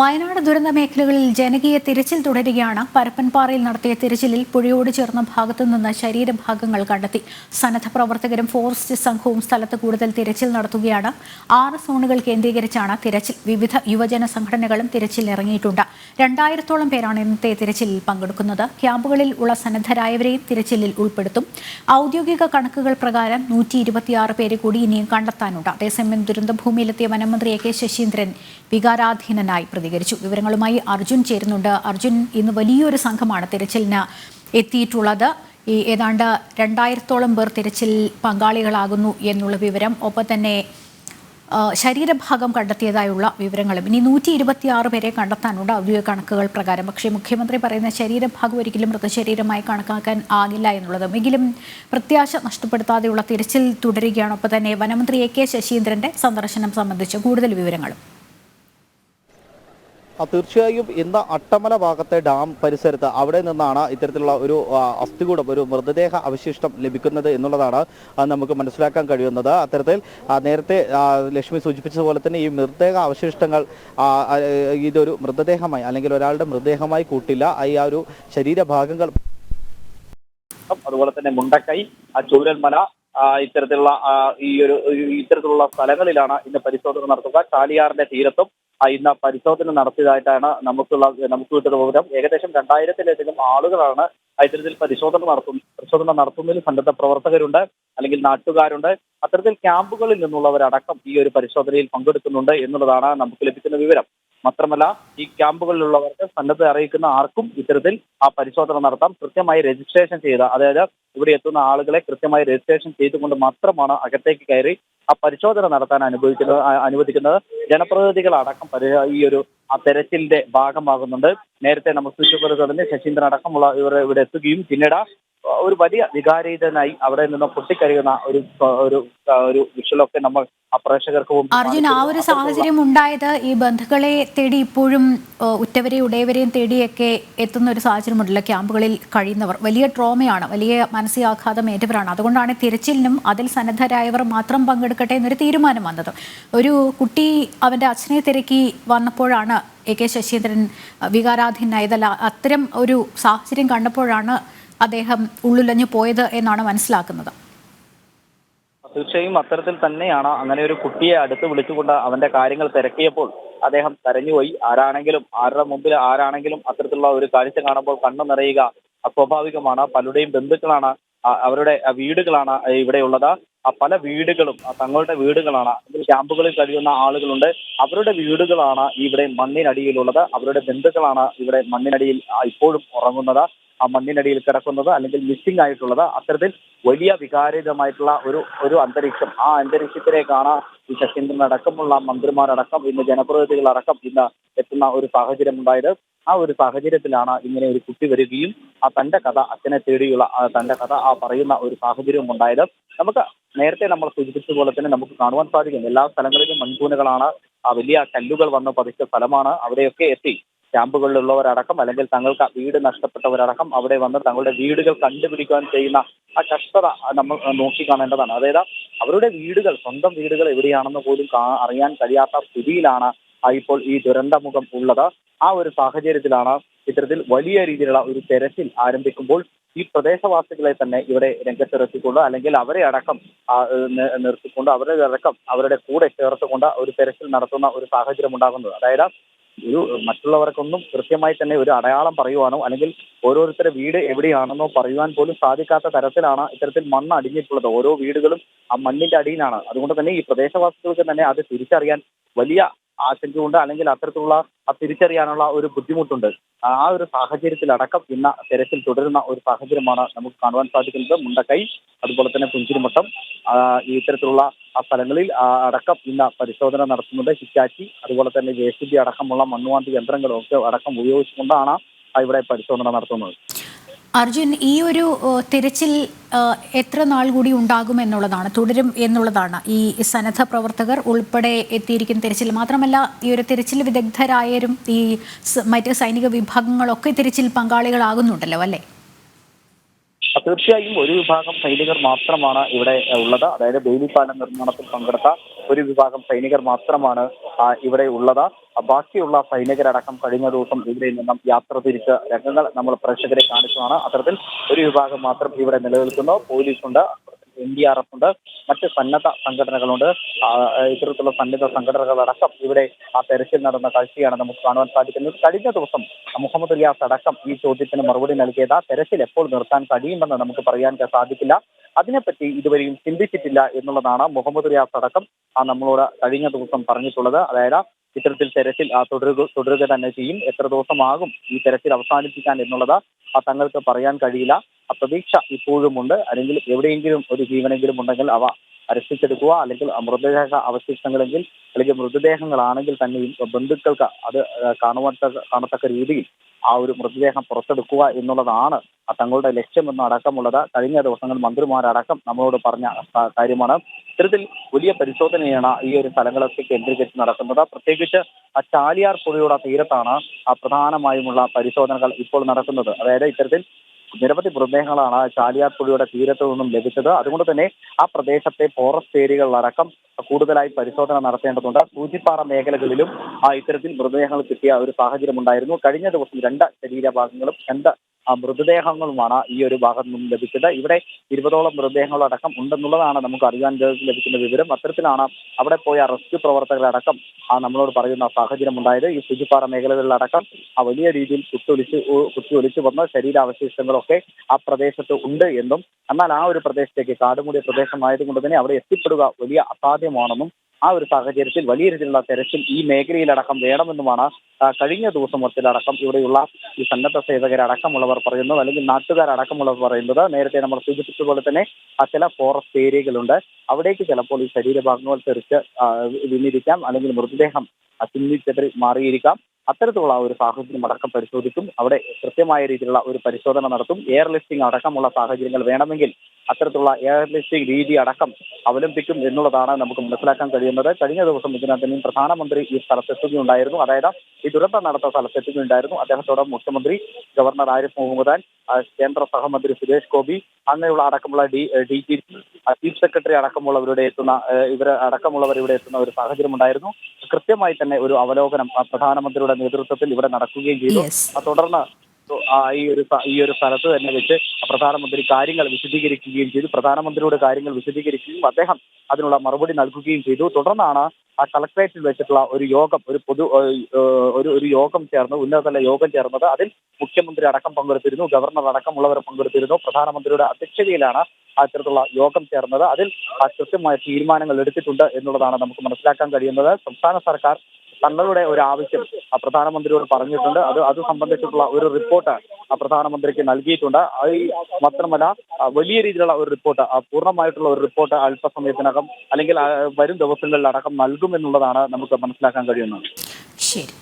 വയനാട് ദുരന്ത മേഖലകളിൽ ജനകീയ തിരച്ചിൽ തുടരുകയാണ്. പരപ്പൻപാറയിൽ നടത്തിയ തിരച്ചിലിൽ പുഴയോട് ചേർന്ന ഭാഗത്തു നിന്ന് ശരീരഭാഗങ്ങൾ കണ്ടെത്തി. സന്നദ്ധ പ്രവർത്തകരും ഫോറസ്റ്റ് സംഘവും സ്ഥലത്ത് കൂടുതൽ തിരച്ചിൽ നടത്തുകയാണ്. ആറ് സോണുകൾ കേന്ദ്രീകരിച്ചാണ് തിരച്ചിൽ. വിവിധ യുവജന സംഘടനകളും തിരച്ചിലിറങ്ങിയിട്ടുണ്ട് രണ്ടായിരത്തോളം പേരാണ് ഇന്നത്തെ തിരച്ചിലിൽ പങ്കെടുക്കുന്നത്. ക്യാമ്പുകളിൽ ഉള്ള സന്നദ്ധരായവരെയും തിരച്ചിലിൽ ഉൾപ്പെടുത്തും. ഔദ്യോഗിക കണക്കുകൾ പ്രകാരം നൂറ്റി ഇരുപത്തിയാറ് പേരെ കൂടി ഇനിയും കണ്ടെത്താനുണ്ട്. അതേസമയം ദുരന്തഭൂമിയിലെത്തിയ വനമന്ത്രി എ കെ ശശീന്ദ്രൻ വികാരാധീനനായി പ്രതികരിച്ചു. വിവരങ്ങളുമായി അർജുൻ ചേരുന്നുണ്ട്. അർജുൻ ഇന്ന് വലിയൊരു സംഘമാണ് തിരച്ചിലിന് എത്തിയിട്ടുള്ളത്. ഈ ഏതാണ്ട് രണ്ടായിരത്തോളം പേർ തിരച്ചിൽ പങ്കാളികളാകുന്നു എന്നുള്ള വിവരം. ഒപ്പം തന്നെ ശരീരഭാഗം കണ്ടെത്തിയതായുള്ള വിവരങ്ങളും. ഇനി നൂറ്റി ഇരുപത്തിയാറ് പേരെ കണ്ടെത്താനുണ്ട് ഔദ്യോഗിക കണക്കുകൾ പ്രകാരം. പക്ഷേ മുഖ്യമന്ത്രി പറയുന്ന ശരീരഭാഗം ഒരിക്കലും മൃതശരീരമായി കണക്കാക്കാൻ ആകില്ല എന്നുള്ളതും. എങ്കിലും പ്രത്യാശ നഷ്ടപ്പെടുത്താതെയുള്ള തിരച്ചിൽ തുടരുകയാണ്. ഒപ്പം തന്നെ വനമന്ത്രി എ കെ ശശീന്ദ്രന്റെ സന്ദർശനം സംബന്ധിച്ച് കൂടുതൽ വിവരങ്ങളും. തീർച്ചയായും ഇന്ന് അട്ടമല ഭാഗത്തെ ഡാം പരിസരത്ത് അവിടെ നിന്നാണ് ഇത്തരത്തിലുള്ള ഒരു അസ്ഥികൂടം ഒരു മൃതദേഹ അവശിഷ്ടം ലഭിക്കുന്നത് എന്നുള്ളതാണ് നമുക്ക് മനസ്സിലാക്കാൻ കഴിയുന്നത്. അത്തരത്തിൽ നേരത്തെ ലക്ഷ്മി സൂചിപ്പിച്ചതുപോലെ തന്നെ ഈ മൃതദേഹ അവശിഷ്ടങ്ങൾ ഇതൊരു മൃതദേഹമായി അല്ലെങ്കിൽ ഒരാളുടെ മൃതദേഹമായി കൂട്ടില്ല. ഈ ആ ഒരു ശരീരഭാഗങ്ങൾ അതുപോലെ തന്നെ മുണ്ടക്കൈ ചൂരൽമല ഇത്തരത്തിലുള്ള ഈ ഒരു ഇത്തരത്തിലുള്ള സ്ഥലങ്ങളിലാണ് ഇന്ന് പരിശോധന നടത്തുക. ചാലിയാറിന്റെ തീരത്തും ഇന്ന് പരിശോധന നടത്തിയതായിട്ടാണ് നമുക്കുള്ള നമുക്ക് കിട്ടുന്ന വിവരം. ഏകദേശം രണ്ടായിരത്തിലധികം ആളുകളാണ് ഇത്തരത്തിൽ പരിശോധന നടത്തും പരിശോധന നടത്തുന്നതിൽ സന്നദ്ധ പ്രവർത്തകരുണ്ട് അല്ലെങ്കിൽ നാട്ടുകാരുണ്ട്. അത്തരത്തിൽ ക്യാമ്പുകളിൽ നിന്നുള്ളവരടക്കം ഈ ഒരു പരിശോധനയിൽ പങ്കെടുക്കുന്നുണ്ട് എന്നുള്ളതാണ് നമുക്ക് ലഭിക്കുന്ന വിവരം. മാത്രമല്ല ഈ ക്യാമ്പുകളിലുള്ളവർക്ക് സന്നദ്ധത അറിയിക്കുന്ന ആർക്കും ഇത്തരത്തിൽ ആ പരിശോധന നടത്താം. കൃത്യമായി രജിസ്ട്രേഷൻ ചെയ്ത അതായത് ഇവിടെ എത്തുന്ന ആളുകളെ കൃത്യമായി രജിസ്ട്രേഷൻ ചെയ്തുകൊണ്ട് മാത്രമാണ് അകത്തേക്ക് കയറി ആ പരിശോധന നടത്താൻ അനുഭവിക്കുന്നത് അനുവദിക്കുന്നത്. ജനപ്രതിനിധികളടക്കം പരി- ഈ ഒരു ആ തെരച്ചിലിന്റെ ഭാഗമാകുന്നുണ്ട്. നേരത്തെ നമ്മൾ സൂചിപ്പിച്ചത് തന്നെ ശശീന്ദ്രൻ അടക്കമുള്ള ഇവർ ഇവിടെ എത്തുകയും പിന്നീട് ഒരു വലിയ വികാരീതനായി അവിടെ നിന്ന് പൊട്ടിക്കരയുന്ന ഒരു ഒരു ഒരു വിഷലൊക്കെ നമ്മൾ പ്രേക്ഷകർക്ക് അർജുന അർജുൻ ആ ഒരു സാഹചര്യം ഉണ്ടായത് ഈ ബന്ധുക്കളെ തേടി ഇപ്പോഴും ഉറ്റവരെയും ഉടയവരെയും തേടിയൊക്കെ എത്തുന്ന ഒരു സാഹചര്യം ഉണ്ടല്ലോ ക്യാമ്പുകളിൽ കഴിയുന്നവർ. വലിയ ട്രോമയാണ്. വലിയ മാനസികാഘാതം ഏറ്റവരാണ്. അതുകൊണ്ടാണ് തിരച്ചിലിനും അതിൽ സന്നദ്ധരായവർ മാത്രം പങ്കെടുക്കട്ടെ എന്നൊരു തീരുമാനം വന്നത്. ഒരു കുട്ടി അവന്റെ അച്ഛനെ തിരക്കി വന്നപ്പോഴാണ് എ കെ ശശീന്ദ്രൻ വികാരാധീനായതല്ല അത്തരം ഒരു സാഹചര്യം കണ്ടപ്പോഴാണ് അദ്ദേഹം ഉള്ളുലഞ്ഞു പോയത് എന്നാണ് മനസ്സിലാക്കുന്നത്. തീർച്ചയായും അത്തരത്തിൽ തന്നെയാണ് അങ്ങനെ ഒരു കുട്ടിയെ അടുത്ത് വിളിച്ചുകൊണ്ട് അവന്റെ കാര്യങ്ങൾ തിരക്കിയപ്പോൾ അദ്ദേഹം കരഞ്ഞുപോയി. ആരാണെങ്കിലും ആരുടെ മുമ്പിൽ ആരാണെങ്കിലും അത്തരത്തിലുള്ള ഒരു കാഴ്ച കാണുമ്പോൾ കണ്ണു നിറയുക അസ്വാഭാവികമാണ്. പലരുടെയും ബന്ധുക്കളാണ് അവരുടെ വീടുകളാണ് ഇവിടെയുള്ളത്. പല വീടുകളും തങ്ങളുടെ വീടുകളാണ് ക്യാമ്പുകളിൽ കഴിയുന്ന ആളുകളുണ്ട്. അവരുടെ വീടുകളാണ് ഇവിടെ മണ്ണിനടിയിലുള്ളത്. അവരുടെ ബന്ധുക്കളാണ് ഇവിടെ മണ്ണിനടിയിൽ ഇപ്പോഴും ഉറങ്ങുന്നത്. ആ മണ്ണിനടിയിൽ കിടക്കുന്നത് അല്ലെങ്കിൽ മിസ്സിംഗ് ആയിട്ടുള്ളത്. അത്തരത്തിൽ വലിയ വികാരിതമായിട്ടുള്ള ഒരു ഒരു അന്തരീക്ഷം. ആ അന്തരീക്ഷത്തിലേക്കാണ് ഈ ശശീന്ദ്രൻ അടക്കമുള്ള മന്ത്രിമാരടക്കം ഇന്ന് ജനപ്രതിനിധികളടക്കം ഇന്ന് എത്തുന്ന ഒരു സാഹചര്യം ഉണ്ടായത്. ആ ഒരു സാഹചര്യത്തിലാണ് ഇങ്ങനെ ഒരു കുട്ടി വരികയും ആ തന്റെ കഥ അച്ഛനെ തേടിയുള്ള തന്റെ കഥ ആ പറയുന്ന ഒരു സാഹചര്യവും ഉണ്ടായത്. നമുക്ക് നേരത്തെ നമ്മൾ സൂചിപ്പിച്ചതുപോലെ തന്നെ നമുക്ക് കാണുവാൻ സാധിക്കും. എല്ലാ സ്ഥലങ്ങളിലും ആ വലിയ കല്ലുകൾ വന്ന് പതിച്ച സ്ഥലമാണ് അവിടെയൊക്കെ എത്തി. ക്യാമ്പുകളിലുള്ളവരടക്കം അല്ലെങ്കിൽ തങ്ങൾക്ക് വീട് നഷ്ടപ്പെട്ടവരടക്കം അവിടെ വന്ന് തങ്ങളുടെ വീടുകൾ കണ്ടുപിടിക്കാൻ ചെയ്യുന്ന ആ കഷ്ടത നമ്മൾ നോക്കി കാണേണ്ടതാണ്. അതായത് അവരുടെ വീടുകൾ സ്വന്തം വീടുകൾ എവിടെയാണെന്ന് പോലും അറിയാൻ കഴിയാത്ത സ്ഥിതിയിലാണ് ഇപ്പോൾ ഈ ദുരന്തമുഖം ഉള്ളത്. ആ ഒരു സാഹചര്യത്തിലാണ് ഇത്തരത്തിൽ വലിയ രീതിയിലുള്ള ഒരു തെരച്ചിൽ ആരംഭിക്കുമ്പോൾ ഈ പ്രദേശവാസികളെ തന്നെ ഇവിടെ രംഗത്തിറക്കിക്കൊണ്ട് അല്ലെങ്കിൽ അവരെ അടക്കം നിർത്തിക്കൊണ്ട് അവരുടെ അടക്കം അവരുടെ കൂടെ ചേർത്തുകൊണ്ട് ഒരു തെരച്ചിൽ നടത്തുന്ന ഒരു സാഹചര്യം ഉണ്ടാകുന്നത്. അതായത് ഒരു മറ്റുള്ളവർക്കൊന്നും കൃത്യമായി തന്നെ ഒരു അടയാളം പറയുവാനോ അല്ലെങ്കിൽ ഓരോരുത്തരുടെ വീട് എവിടെയാണെന്നോ പറയുവാൻ പോലും സാധിക്കാത്ത തരത്തിലാണ് ഇത്തരത്തിൽ മണ്ണ് അടിഞ്ഞിട്ടുള്ളത്. ഓരോ വീടുകളും ആ മണ്ണിന്റെ അടിയിലാണ്. അതുകൊണ്ട് തന്നെ ഈ പ്രദേശവാസികൾക്ക് തന്നെ അത് തിരിച്ചറിയാൻ വലിയ ആശങ്കയുണ്ട്. അല്ലെങ്കിൽ അത്തരത്തിലുള്ള തിരിച്ചറിയാനുള്ള ഒരു ബുദ്ധിമുട്ടുണ്ട്. ആ ഒരു സാഹചര്യത്തിലടക്കം ഇന്ന് തെരച്ചിൽ തുടരുന്ന ഒരു സാഹചര്യമാണ് നമുക്ക് കാണുവാൻ സാധിക്കുന്നത്. മുണ്ടക്കൈ അതുപോലെ തന്നെ പുഞ്ചിരിമട്ടം ഇത്തരത്തിലുള്ള ആ സ്ഥലങ്ങളിൽ അടക്കം ഇന്ന് പരിശോധന നടത്തുന്നുണ്ട്. ഹിറ്റാച്ചി അതുപോലെ തന്നെ ജെ സി ബി അടക്കമുള്ള മണ്ണുവാന്തി യന്ത്രങ്ങളും ഒക്കെ അടക്കം ഉപയോഗിച്ചുകൊണ്ടാണ് ഇവിടെ പരിശോധന നടത്തുന്നത്. അർജുൻ ഈ ഒരു തിരച്ചിൽ എത്ര നാൾ കൂടി ഉണ്ടാകും എന്നുള്ളതാണ് തുടരും എന്നുള്ളതാണ് ഈ സന്നദ്ധ പ്രവർത്തകർ ഉൾപ്പെടെ എത്തിയിരിക്കുന്ന തിരച്ചിൽ. മാത്രമല്ല ഈ ഒരു തിരച്ചിൽ വിദഗ്ധരായരും ഈ മറ്റ് സൈനിക വിഭാഗങ്ങളൊക്കെ തിരച്ചിൽ പങ്കാളികളാകുന്നുണ്ടല്ലോ അല്ലേ? തീർച്ചയായും ഒരു വിഭാഗം സൈനികർ മാത്രമാണ് ഇവിടെ ഉള്ളത്. അതായത് ബേലിപ്പാലം നിർമ്മാണത്തിൽ പങ്കെടുത്ത ഒരു വിഭാഗം സൈനികർ മാത്രമാണ് ഇവിടെ ഉള്ളത്. ബാക്കിയുള്ള സൈനികരടക്കം കഴിഞ്ഞ ദിവസം ഇവിടെ നിന്നും യാത്ര തിരിച്ച രംഗങ്ങൾ നമ്മൾ പ്രേക്ഷകരെ കാണിച്ചതാണ്. അത്തരത്തിൽ ഒരു വിഭാഗം മാത്രം ഇവിടെ നിലനിൽക്കുന്നു. പോലീസുണ്ട്. എൻ ഡി ആർ എഫ് ഉണ്ട്. മറ്റ് സന്നദ്ധ സംഘടനകളുണ്ട്. ഇത്തരത്തിലുള്ള സന്നദ്ധ സംഘടനകളടക്കം ഇവിടെ ആ തെരച്ചിൽ നടന്ന കാഴ്ചയാണ് നമുക്ക് കാണുവാൻ സാധിക്കുന്നത്. കഴിഞ്ഞ ദിവസം മുഹമ്മദ് റിയാസ് അടക്കം ഈ ചോദ്യത്തിന് മറുപടി നൽകിയത് തെരച്ചിൽ എപ്പോൾ നിർത്താൻ കഴിയുമെന്ന് നമുക്ക് പറയാൻ സാധിക്കില്ല. അതിനെപ്പറ്റി ഇതുവരെയും ചിന്തിച്ചിട്ടില്ല എന്നുള്ളതാണ് മുഹമ്മദ് റിയാസ് അടക്കം ആ നമ്മളോട് കഴിഞ്ഞ ദിവസം പറഞ്ഞിട്ടുള്ളത്. അതായത് ഇത്തരത്തിൽ തെരച്ചിൽ തുടരുക തുടരുക തന്നെ ചെയ്യും. എത്ര ദിവസമാകും ഈ തെരച്ചിൽ അവസാനിപ്പിക്കാൻ എന്നുള്ളത് തങ്ങൾക്ക് പറയാൻ കഴിയില്ല. പ്രതീക്ഷ ഇപ്പോഴുമുണ്ട്. അല്ലെങ്കിൽ എവിടെയെങ്കിലും ഒരു ജീവനെങ്കിലും ഉണ്ടെങ്കിൽ അവ രക്ഷിച്ചെടുക്കുക അല്ലെങ്കിൽ മൃതദേഹ അവശിഷ്ടങ്ങളെങ്കിൽ അല്ലെങ്കിൽ മൃതദേഹങ്ങളാണെങ്കിൽ തന്നെയും ബന്ധുക്കൾക്ക് അത് കാണുവാൻ കാണത്തക്ക രീതിയിൽ ആ ഒരു മൃതദേഹം പുറത്തെടുക്കുക എന്നുള്ളതാണ് തങ്ങളുടെ ലക്ഷ്യമെന്ന് അടക്കമുള്ളത്. കഴിഞ്ഞ ദിവസങ്ങൾ മന്ത്രിമാരടക്കം നമ്മളോട് പറഞ്ഞ കാര്യമാണ്. ഇത്തരത്തിൽ വലിയ പരിശോധനയാണ് ഈ ഒരു സ്ഥലങ്ങളൊക്കെ കേന്ദ്രീകരിച്ച് നടക്കുന്നത്. പ്രത്യേകിച്ച് ആ ചാലിയാർ പുഴയുടെ തീരത്താണ് പ്രധാനമായുമുള്ള പരിശോധനകൾ ഇപ്പോൾ നടക്കുന്നത്. അതായത് ഇത്തരത്തിൽ നിരവധി മൃതദേഹങ്ങളാണ് ചാലിയാർ പുഴയുടെ തീരത്തു നിന്നും ലഭിച്ചത്. അതുകൊണ്ട് തന്നെ ആ പ്രദേശത്തെ ഫോറസ്റ്റ് ഏരിയകളിലടക്കം കൂടുതലായി പരിശോധന നടത്തേണ്ടതുണ്ട്. സൂചിപ്പാറ മേഖലകളിലും ആ ഇത്തരത്തിൽ മൃതദേഹങ്ങൾ കിട്ടിയ ഒരു സാഹചര്യം ഉണ്ടായിരുന്നു കഴിഞ്ഞ ദിവസം രണ്ട് ശരീരഭാഗങ്ങളും രണ്ട് മൃതദേഹങ്ങളുമാണ് ഈ ഒരു ഭാഗത്ത് നിന്നും ലഭിച്ചത്. ഇവിടെ ഇരുപതോളം മൃതദേഹങ്ങളടക്കം ഉണ്ടെന്നുള്ളതാണ് നമുക്ക് അറിയാൻ ലഭിക്കുന്ന വിവരം. അത്തരത്തിലാണ് അവിടെ പോയ റെസ്ക്യൂ പ്രവർത്തകരടക്കം ആ നമ്മളോട് പറയുന്ന സാഹചര്യം ഉണ്ടായത്. ഈ ശുചിപ്പാറ മേഖലകളിലടക്കം ആ വലിയ രീതിയിൽ കുത്തൊലിച്ച് കുത്തിയൊലിച്ചു വന്ന ശരീരാവശിഷ്ടങ്ങളൊക്കെ ആ പ്രദേശത്ത് ഉണ്ട് എന്നും എന്നാൽ ആ ഒരു പ്രദേശത്തേക്ക് കാടുമൂടിയ പ്രദേശമായതുകൊണ്ട് തന്നെ അവിടെ എത്തിപ്പെടുക വലിയ അസാധ്യമാണെന്നും ആ ഒരു സാഹചര്യത്തിൽ വലിയ രീതിയിലുള്ള തെരച്ചിൽ ഈ മേഖലയിലടക്കം വേണമെന്നുമാണ് കഴിഞ്ഞ ദിവസം മൊത്തത്തിലടക്കം ഇവിടെയുള്ള ഈ സന്നദ്ധ സേവകരടക്കമുള്ളവർ പറയുന്നത് അല്ലെങ്കിൽ നാട്ടുകാരടക്കമുള്ളവർ പറയുന്നത്. നേരത്തെ നമ്മൾ സൂചിപ്പിച്ചതുപോലെ തന്നെ ആ ചില ഫോറസ്റ്റ് ഏരിയകളുണ്ട്. അവിടേക്ക് ചിലപ്പോൾ ഈ ശരീരഭാഗങ്ങൾ തെറിച്ച് വിന്നിരിക്കാം അല്ലെങ്കിൽ മൃതദേഹം ചിന്തിച്ചതിൽ മാറിയിരിക്കാം. അത്തരത്തിലുള്ള ഒരു സാഹചര്യം അടക്കം പരിശോധിക്കും. അവിടെ കൃത്യമായ രീതിയിലുള്ള ഒരു പരിശോധന നടത്തും. എയർ ലിഫ്റ്റിംഗ് അടക്കമുള്ള സാഹചര്യങ്ങൾ വേണമെങ്കിൽ അത്തരത്തിലുള്ള എയർ ലിഫ്റ്റിംഗ് രീതി അടക്കം അവലംബിക്കും എന്നുള്ളതാണ് നമുക്ക് മനസ്സിലാക്കാൻ കഴിയുന്നത്. കഴിഞ്ഞ ദിവസം ഇതിനകത്ത് പ്രധാനമന്ത്രി ഈ സ്ഥലത്തെത്തുകയുണ്ടായിരുന്നു അതായത് ഈ ദുരന്തം നടന്ന സ്ഥലത്തെത്തുകയുണ്ടായിരുന്നു അദ്ദേഹത്തോടൊപ്പം മുഖ്യമന്ത്രി ഗവർണർ ആരിഫ് മുഹമ്മദ് ഖാൻ കേന്ദ്ര സഹമന്ത്രി സുരേഷ് ഗോപി അങ്ങനെയുള്ള അടക്കമുള്ള D D G chief secretary അടക്കമുള്ളവരുടെ എത്തുന്ന ഇവർ അടക്കമുള്ളവർ ഇവിടെ എത്തുന്ന ഒരു സാഹചര്യം ഉണ്ടായിരുന്നു കൃത്യമായി തന്നെ ഒരു അവലോകനം പ്രധാനമന്ത്രിയുടെ നേതൃത്വത്തിൽ ഇവിടെ നടക്കുകയും ചെയ്തു. തുടർന്ന് ഈ ഒരു ഈ ഒരു സ്ഥലത്ത് തന്നെ വെച്ച് പ്രധാനമന്ത്രി കാര്യങ്ങൾ വിശദീകരിക്കുകയും ചെയ്തു. പ്രധാനമന്ത്രിയുടെ കാര്യങ്ങൾ വിശദീകരിക്കുകയും അദ്ദേഹം അതിനുള്ള മറുപടി നൽകുകയും ചെയ്തു. തുടർന്നാണ് ആ കളക്ടറേറ്റിൽ വെച്ചിട്ടുള്ള ഒരു യോഗം ഒരു പൊതു ഒരു ഒരു യോഗം ചേർന്ന് ഉന്നതതല യോഗം ചേർന്നത് അതിൽ മുഖ്യമന്ത്രി അടക്കം പങ്കെടുത്തിരുന്നു ഗവർണർ അടക്കമുള്ളവർ പങ്കെടുത്തിരുന്നു പ്രധാനമന്ത്രിയുടെ അധ്യക്ഷതയിലാണ് അത്തരത്തിലുള്ള യോഗം ചേർന്നത്. അതിൽ കൃത്യമായ തീരുമാനങ്ങൾ എടുത്തിട്ടുണ്ട് എന്നുള്ളതാണ് നമുക്ക് മനസ്സിലാക്കാൻ കഴിയുന്നത്. സംസ്ഥാന സർക്കാർ തങ്ങളുടെ ഒരു ആവശ്യം പ്രധാനമന്ത്രിയോട് പറഞ്ഞിട്ടുണ്ട്. അത് അത് സംബന്ധിച്ചിട്ടുള്ള ഒരു റിപ്പോർട്ട് പ്രധാനമന്ത്രിക്ക് നൽകിയിട്ടുണ്ട്. ഈ മാത്രമല്ല വലിയ രീതിയിലുള്ള ഒരു റിപ്പോർട്ട് പൂർണമായിട്ടുള്ള ഒരു റിപ്പോർട്ട് അല്പസമയത്തിനകം അല്ലെങ്കിൽ വരും വരും ദിവസങ്ങളിലടക്കം നൽകുമെന്നുള്ളതാണ് നമുക്ക് മനസ്സിലാക്കാൻ കഴിയുന്നത്. ശരി.